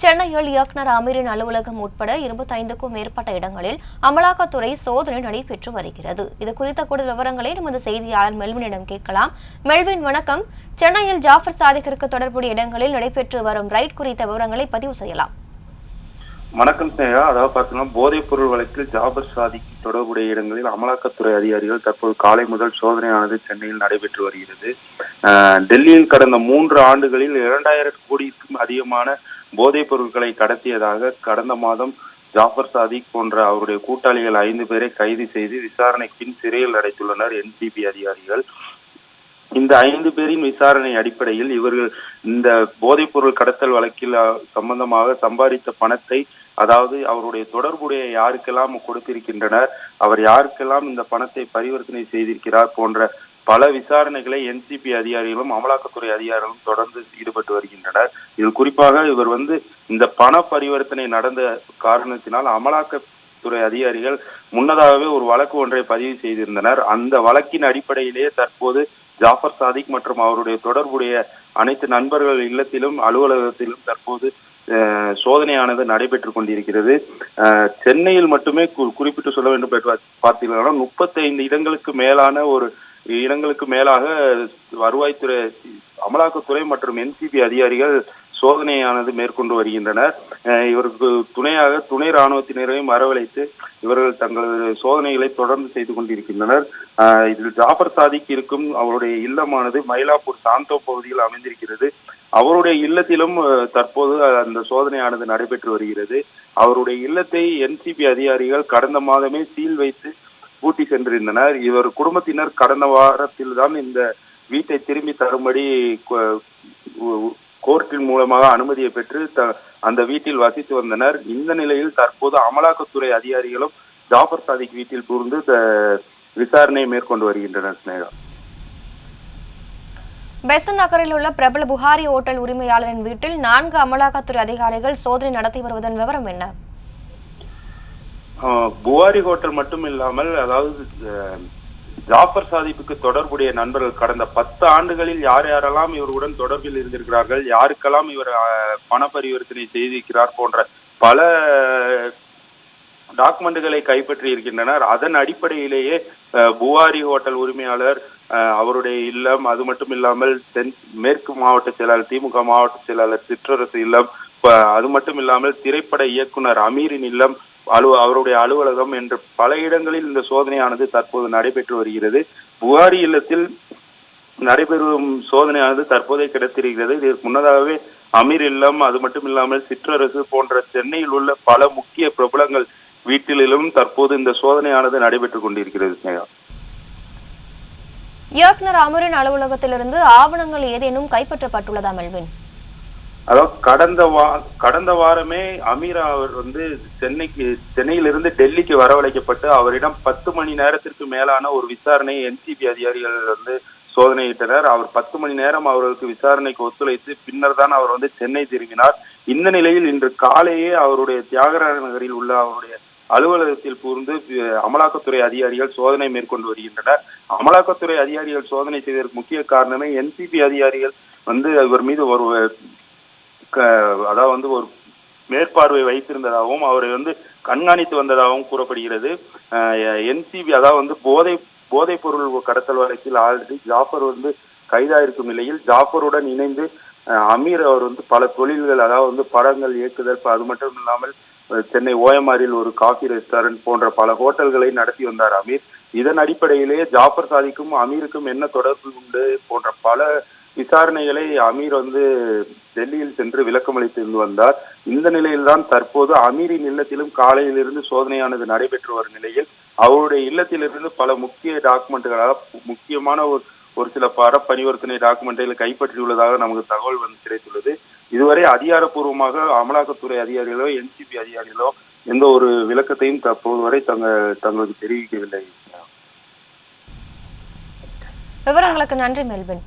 சென்னையில் இயக்குநர் அமீரின் அலுவலகம் உட்பட இருபத்தைந்துக்கும் மேற்பட்ட இடங்களில் அமலாக்கத்துறை சோதனை நடைபெற்று வருகிறது. இது குறித்த கூடுதல் விவரங்களை நமது செய்தியாளர் மெல்வினிடம் கேட்கலாம். மெல்வின் வணக்கம். சென்னையில் ஜாஃபர் சாதிக்கிற்கு தொடர்புடைய இடங்களில் நடைபெற்று வரும் ரைட் குறித்த விவரங்களை பதிவு செய்யலாம். வணக்கம் சேயா அதாவது பார்த்தீங்கன்னா போதைப் பொருள் வழக்கில் ஜாபர் சாதிக்கு தொடர்புடைய இடங்களில் அமலாக்கத்துறை அதிகாரிகள் தற்போது காலை முதல் சோதனையானது சென்னையில் நடைபெற்று வருகிறது. அஹ், டெல்லியில் கடந்த மூன்று ஆண்டுகளில் இரண்டாயிரம் கோடிக்கும் அதிகமான போதைப் பொருட்களை கடத்தியதாக கடந்த மாதம் ஜாஃபர் சாதிக் போன்ற அவருடைய கூட்டாளிகள் ஐந்து பேரை கைது செய்து விசாரணைக்கு பின் சிறையில் அடைத்துள்ளனர் என்சிபி அதிகாரிகள். இந்த ஐந்து பேரின் விசாரணை அடிப்படையில் இவர்கள் இந்த போதைப்பொருள் கடத்தல் வழக்கில் சம்பந்தமாக சம்பாதித்த பணத்தை அதாவது அவருடைய தொடர்புடைய யாருக்கெல்லாம் கொடுத்திருக்கின்றனர் அவர் யாருக்கெல்லாம் இந்த பணத்தை பரிவர்த்தனை செய்திருக்கிறார் போன்ற பல விசாரணைகளை என்சிபி அதிகாரிகளும் அமலாக்கத்துறை அதிகாரிகளும் தொடர்ந்து ஈடுபட்டு வருகின்றனர். இது குறிப்பாக இவர் வந்து இந்த பண பரிவர்த்தனை நடந்த காரணத்தினால் அமலாக்கத்துறை அதிகாரிகள் முன்னதாகவே ஒரு வழக்கு ஒன்றை பதிவு செய்திருந்தனர். அந்த வழக்கின் அடிப்படையிலேயே தற்போது ஜாஃபர் சாதிக் மற்றும் அவருடைய தொடர்புடைய அனைத்து நண்பர்கள் இல்லத்திலும் அலுவலகத்திலும் தற்போது அஹ், சோதனையானது நடைபெற்றுக் கொண்டிருக்கிறது. அஹ், சென்னையில் மட்டுமே குறிப்பிட்டு சொல்ல வேண்டும் என்று பார்த்தீங்கன்னா முப்பத்தைந்து இடங்களுக்கு மேலான ஒரு இடங்களுக்கு மேலாக வருவாய்த்துறை அமலாக்கத்துறை மற்றும் என்சிபி அதிகாரிகள் சோதனையானது மேற்கொண்டு வருகின்றனர். இவருக்கு துணையாக துணை ராணுவத்தினரையும் வரவழைத்து இவர்கள் தங்களது சோதனைகளை தொடர்ந்து செய்து கொண்டிருக்கின்றனர். இதில் ஜாஃபர் சாதிக் இருக்கும் அவருடைய இல்லமானது மயிலாப்பூர் சாந்தோ பகுதியில் அமைந்திருக்கிறது. அவருடைய இல்லத்திலும் தற்போது அந்த சோதனையானது நடைபெற்று வருகிறது. அவருடைய இல்லத்தை என்சிபி அதிகாரிகள் கடந்த மாதமே சீல் வைத்து பூட்டி சென்றிருந்தனர். இவர் குடும்பத்தினர் கடந்த வாரத்தில் தான் இந்த வீட்டை திரும்பி தரும்படி கோர்ட்டின் மூலமாக அனுமதியை பெற்று த- அந்த வீட்டில் வசித்து வந்தனர். இந்த நிலையில் தற்போது அமலாக்கத்துறை அதிகாரிகளும் ஜாஃபர் சாதிக் வீட்டில் புகுந்து விசாரணை மேற்கொண்டு வருகின்றனர் ஸ்னேகா பெசன் நகரில் உள்ள பிரபல புகாரி ஓட்டல் உரிமையாளரின் வீட்டில் நான்கு அமலாக்கத்துறை அதிகாரிகள் சோதனை நடத்தி வருவதன் விவரம் என்ன? புவாரி ஹோட்டல் மட்டும் இல்லாமல் அதாவது ஜாஃபர் சாதிப்புக்கு தொடர்புடைய நண்பர்கள் கடந்த பத்து ஆண்டுகளில் யார் யாரெல்லாம் இவருடன் தொடர்பில் இருந்திருக்கிறார்கள் யாருக்கெல்லாம் இவர் பண பரிவர்த்தனை செய்திருக்கிறார் போன்ற பல டாக்குமெண்ட்டுகளை கைப்பற்றி இருக்கின்றனர். அதன் அடிப்படையிலேயே புவாரி ஹோட்டல் உரிமையாளர் அவருடைய இல்லம் அது மட்டும் இல்லாமல் தென் மேற்கு மாவட்ட செயலாளர் திமுக மாவட்ட செயலாளர் சிற்றரசு இல்லம் அது மட்டும் இல்லாமல் திரைப்பட இயக்குனர் அமீரின் இல்லம் அலுவ அவருடைய அலுவலகம் என்று பல இடங்களில் இந்த சோதனையானது தற்போது நடைபெற்று வருகிறது. புகாரி இல்லத்தில் நடைபெறும் சோதனையானது தற்போதே கிடைத்திருக்கிறது. இதற்கு முன்னதாகவே அமீர் இல்லம் அது மட்டும் இல்லாமல் சிற்றரசு போன்ற சென்னையில் உள்ள பல முக்கிய பிரபலங்கள் வீட்டிலும் தற்போது இந்த சோதனையானது நடைபெற்றுக் கொண்டிருக்கிறது ஸ்னேகா. இயக்குநர் அமரின் அலுவலகத்திலிருந்து ஆவணங்கள் ஏதேனும் கைப்பற்றப்பட்டுள்ளதா மெல்வின்? அதாவது கடந்த வா கடந்த வாரமே அமீரா அவர் வந்து சென்னைக்கு சென்னையிலிருந்து டெல்லிக்கு வரவழைக்கப்பட்டு அவரிடம் பத்து மணி நேரத்திற்கு மேலான ஒரு விசாரணை என்சிபி அதிகாரிகள் வந்து சோதனையிட்டனர். அவர் பத்து மணி நேரம் அவர்களுக்கு விசாரணைக்கு ஒத்துழைத்து பின்னர் தான் அவர் வந்து சென்னை திரும்பினார். இந்த நிலையில் இன்று காலையே அவருடைய தியாகராஜ நகரில் உள்ள அவருடைய அலுவலகத்தில் புகுந்து அமலாக்கத்துறை அதிகாரிகள் சோதனை மேற்கொண்டு வருகின்றனர். அமலாக்கத்துறை அதிகாரிகள் சோதனை செய்வதற்கு முக்கிய காரணமே என்சிபி அதிகாரிகள் வந்து இவர் மீது ஒரு அதாவது வந்து ஒரு மேற்பார்வை வைத்திருந்ததாகவும் அவரை வந்து கண்காணித்து வந்ததாகவும் கூறப்படுகிறது. என்சிபி அதாவது வந்து போதை போதைப் பொருள் கடத்தல் வழக்கில் ஆல்ரெடி ஜாஃபர் வந்து கைதாயிருக்கும் நிலையில் ஜாஃபருடன் இணைந்து அமீர் அவர் வந்து பல தொழில்கள் அதாவது வந்து படங்கள் இயக்குதல் அது மட்டும் இல்லாமல் சென்னை ஓயமாரில் ஒரு காஃபி ரெஸ்டாரண்ட் போன்ற பல ஹோட்டல்களை நடத்தி வந்தார் அமீர். இதன் அடிப்படையிலேயே ஜாஃபர் சாதிக்கும் அமீருக்கும் என்ன தொடர்பு உண்டு போன்ற பல விசாரணைகளை அமீர் வந்து டெல்லியில் சென்று விளக்கமளித்து வந்தார். இந்த நிலையில்தான் தற்போது அமீரின் இல்லத்திலும் காலையிலிருந்து சோதனையானது நடைபெற்று வரும் நிலையில் அவருடைய இல்லத்திலிருந்து பல முக்கிய டாக்குமெண்ட்டுகளாக முக்கியமான ஒரு ஒரு சில பர பரிவர்த்தனை டாக்குமெண்ட்களை கைப்பற்றியுள்ளதாக நமக்கு தகவல் வந்து கிடைத்துள்ளது. இதுவரை அதிகாரப்பூர்வமாக அமலாக்கத்துறை அதிகாரிகளோ என்சிபி அதிகாரிகளோ எந்த ஒரு விளக்கத்தையும் தற்போது வரை தங்க தங்களுக்கு தெரிவிக்கவில்லை. விவரங்களுக்கு நன்றி மெல்வின்.